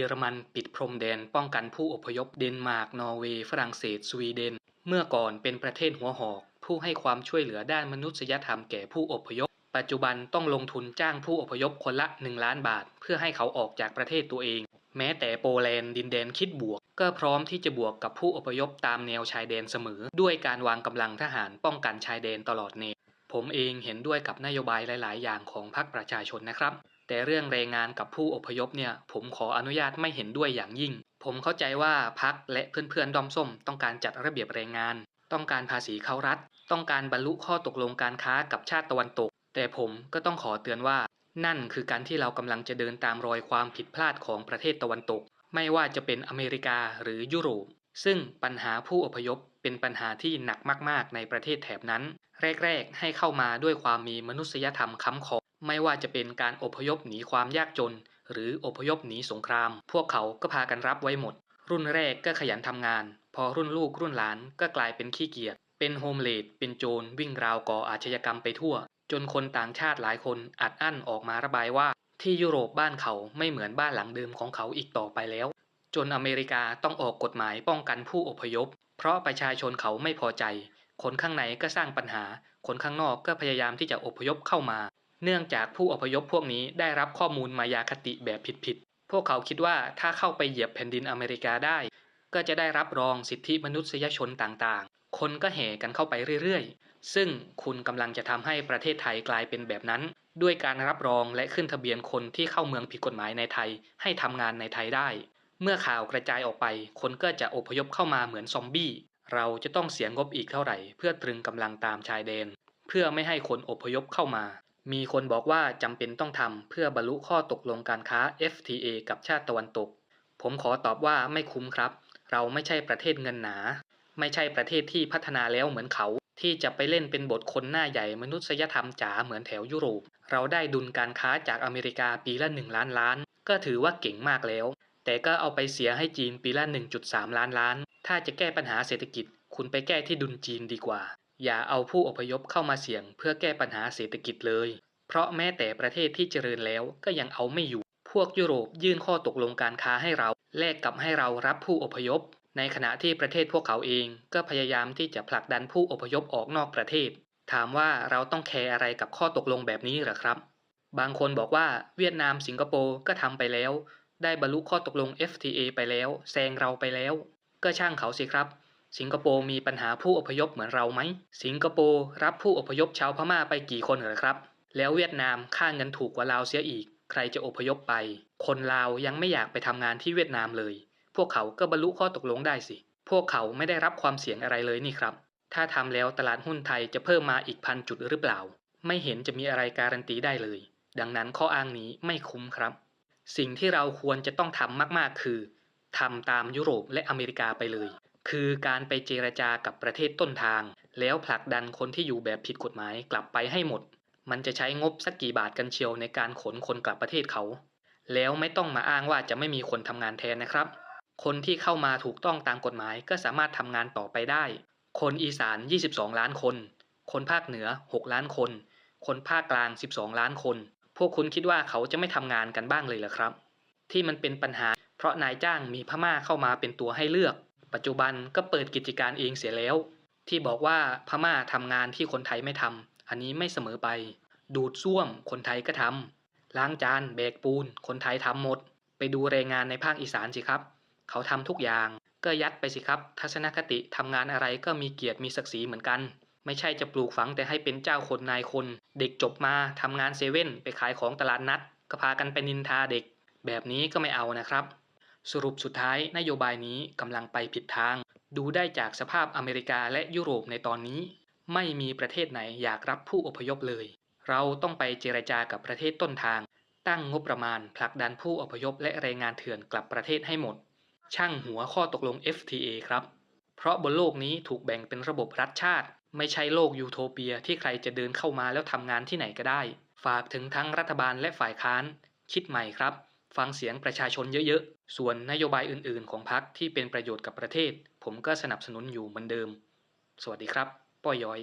เยอรมันปิดพรมแดนป้องกันผู้อพยพเดนมาร์ก นอร์เวย์ ฝรั่งเศส สวีเดน เมื่อก่อนเป็นประเทศหัวหอก ผู้ให้ความช่วยเหลือด้านมนุษยธรรมแก่ผู้อพยพ ปัจจุบันต้องลงทุนจ้างผู้อพยพคนละ 1 ล้านบาท เพื่อให้เขาออกจากประเทศตัวเอง แม้แต่โปแลนด์ดินแดนคิดบวก ก็พร้อมที่จะบวกกับผู้อพยพตามแนวชายแดนเสมอ ด้วยการวางกำลังทหารป้องกันชายแดนตลอดแนวผมเองเห็นด้วยกับนโยบายหลาย ๆ อย่างของพรรคประชาชนนะครับ แต่เรื่องแรงงานกับผู้อพยพเนี่ย ผมขออนุญาตไม่เห็นด้วยอย่างยิ่ง ผมเข้าใจว่าพรรคและเพื่อนๆ ดอมส้ม ต้องการจัดระเบียบแรงงาน ต้องการภาษีเข้ารัฐ ต้องการบรรลุข้อตกลงการค้ากับชาติตะวันตก แต่ผมก็ต้องขอเตือนว่า นั่นคือการที่เรากำลังจะเดินตามรอยความผิดพลาดของประเทศตะวันตก ไม่ว่าจะเป็นอเมริกาหรือยุโรป ซึ่งปัญหาผู้อพยพเป็นปัญหาที่หนักมากๆ ในประเทศแถบนั้น แรก ๆ ให้เข้ามาด้วยความมีมนุษยธรรมค้ำคอ ไม่ว่าจะเป็นการอพยพหนีความยากจน หรืออพยพหนีสงคราม พวกเขาก็พากันรับไว้หมด รุ่นแรกก็ขยันทำงาน พอรุ่นลูกรุ่นหลานก็กลายเป็นขี้เกียจเป็นโฮมเลดเป็นโจรวิ่งราวก่ออาชญากรรมไปทั่ว จนคนต่างชาติหลายคนอัดอั้นออกมาระบายว่า ที่ยุโรปบ้านเขาไม่เหมือนบ้านหลังเดิมของเขาอีกต่อไปแล้ว จนอเมริกาต้องออกกฎหมายป้องกันผู้อพยพ เพราะประชาชนเขาไม่พอใจ คนข้างในก็สร้างปัญหา คนข้างนอกก็พยายามที่จะอพยพเข้ามา เนื่องจากผู้อพยพพวกนี้ได้รับข้อมูลมายาคติแบบผิดๆ พวกเขาคิดว่าถ้าเข้าไปเหยียบแผ่นดินอเมริกาได้ ก็จะได้รับรองสิทธิมนุษยชนต่างๆ คนก็แห่กันเข้าไปเรื่อยๆ ซึ่งคุณกำลังจะทำให้ประเทศไทยกลายเป็นแบบนั้น ด้วยการรับรองและขึ้นทะเบียนคนที่เข้าเมืองผิดกฎหมายในไทย ให้ทำงานในไทยได้ เมื่อข่าวกระจายออกไป คนก็จะอพยพเข้ามาเหมือนซอมบี้ เราจะต้องเสียงบอีกเท่าไหร่ เพื่อตรึงกำลังตามชายแดน เพื่อไม่ให้คนอพยพเข้ามา มีคนบอกว่าจำเป็นต้องทำเพื่อบรรลุข้อตกลงการค้า FTA กับชาติตะวันตก ผมขอตอบว่าไม่คุ้มครับ เราไม่ใช่ประเทศเงินหนา ไม่ใช่ประเทศที่พัฒนาแล้วเหมือนเขา ที่จะไปเล่นเป็นบทคนหน้าใหญ่มนุษยธรรมจ๋าเหมือนแถวยุโรป เราได้ดุลการค้าจากอเมริกาปีละ 1 ล้านล้าน ก็ถือว่าเก่งมากแล้ว แต่ก็เอาไปเสียให้จีนปีละ 1.3 ล้านล้าน ถ้าจะแก้ปัญหาเศรษฐกิจ คุณไปแก้ที่ดุลจีนดีกว่า อย่าเอาผู้อพยพเข้ามาเสี่ยงเพื่อแก้ปัญหาเศรษฐกิจเลย เพราะแม้แต่ประเทศที่เจริญแล้วก็ยังเอาไม่อยู่ พวกยุโรปยื่นข้อตกลงการค้าให้เรา แลกกับให้เรารับผู้อพยพ ในขณะที่ประเทศพวกเขาเอง ก็พยายามที่จะผลักดันผู้อพยพออกนอกประเทศ ถามว่าเราต้องแคร์อะไรกับข้อตกลงแบบนี้หรอครับ บางคนบอกว่าเวียดนามสิงคโปร์ก็ทำไปแล้ว ได้บรรลุข้อตกลง FTA ไปแล้วแซงเราไปแล้ว ก็ช่างเขาสิครับ สิงคโปร์มีปัญหาผู้อพยพเหมือนเราไหม สิงคโปร์รับผู้อพยพชาวพม่าไปกี่คนเหรอครับ แล้วเวียดนามค่าเงินถูกกว่าลาวเสียอีก ใครจะอพยพไป คนลาวยังไม่อยากไปทำงานที่เวียดนามเลย พวกเขาก็บรรลุข้อตกลงได้สิ พวกเขาไม่ได้รับความเสี่ยงอะไรเลยนี่ครับ ถ้าทำแล้วตลาดหุ้นไทยจะเพิ่มมาอีกพันจุดหรือเปล่า ไม่เห็นจะมีอะไรการันตีได้เลย ดังนั้นข้ออ้างนี้ไม่คุ้มครับ สิ่งที่เราควรจะต้องทำมาก ๆ คือทำตามยุโรปและอเมริกาไปเลย คือการไปเจรจากับประเทศต้นทาง แล้วผลักดันคนที่อยู่แบบผิดกฎหมายกลับไปให้หมด มันจะใช้งบสักกี่บาทกันเชียวในการขนคนกลับประเทศเขา แล้วไม่ต้องมาอ้างว่าจะไม่มีคนทำงานแทนนะครับ คนที่เข้ามาถูกต้องตามกฎหมายก็สามารถทำงานต่อไปได้ คนอีสาน 22 ล้านคน คนภาคเหนือ 6 ล้านคน คนภาคกลาง 12 ล้านคน พวกคุณคิดว่าเขาจะไม่ทำงานกันบ้างเลยเหรอครับ ที่มันเป็นปัญหา เพราะนายจ้างมีพม่าเข้ามาเป็นตัวให้เลือก ปัจจุบันก็เปิดกิจการเองเสียแล้ว ที่บอกว่าพม่าทำงานที่คนไทยไม่ทำอันนี้ไม่เสมอไป ดูดซ่วมคนไทยก็ทำล้างจานแบกปูน คนไทยทำหมด ไปดูแรงงานในภาคอีสานสิครับ เขาทำทุกอย่าง ก็ยัดไปสิครับ ทัศนคติทำงานอะไรก็มีเกียรติมีศักดิ์ศรีเหมือนกัน ไม่ใช่จะปลูกฝังแต่ให้เป็นเจ้าคนนายคน เด็กจบมาทำงานเซเว่นไปขายของตลาดนัด ก็พากันไปนินทาเด็ก แบบนี้ก็ไม่เอานะครับ สรุปสุดท้ายนโยบายนี้กำลังไปผิดทาง ดูได้จากสภาพอเมริกาและยุโรปในตอนนี้ ไม่มีประเทศไหนอยากรับผู้อพยพเลย เราต้องไปเจรจากับประเทศต้นทาง ตั้งงบประมาณผลักดันผู้อพยพและแรงงานเถื่อนกลับประเทศให้หมด ช่างหัวข้อตกลง FTA ครับ เพราะบนโลกนี้ถูกแบ่งเป็นระบบรัฐชาติ ไม่ใช่โลกยูโทเปียที่ใครจะเดินเข้ามาแล้วทำงานที่ไหนก็ได้ ฝากถึงทั้งรัฐบาลและฝ่ายค้าน คิดใหม่ครับ ฟังเสียงประชาชนเยอะๆ ส่วนนโยบายอื่นๆ ของพรรคที่เป็นประโยชน์กับประเทศ ผมก็สนับสนุนอยู่เหมือนเดิม สวัสดีครับ ป้อย้อย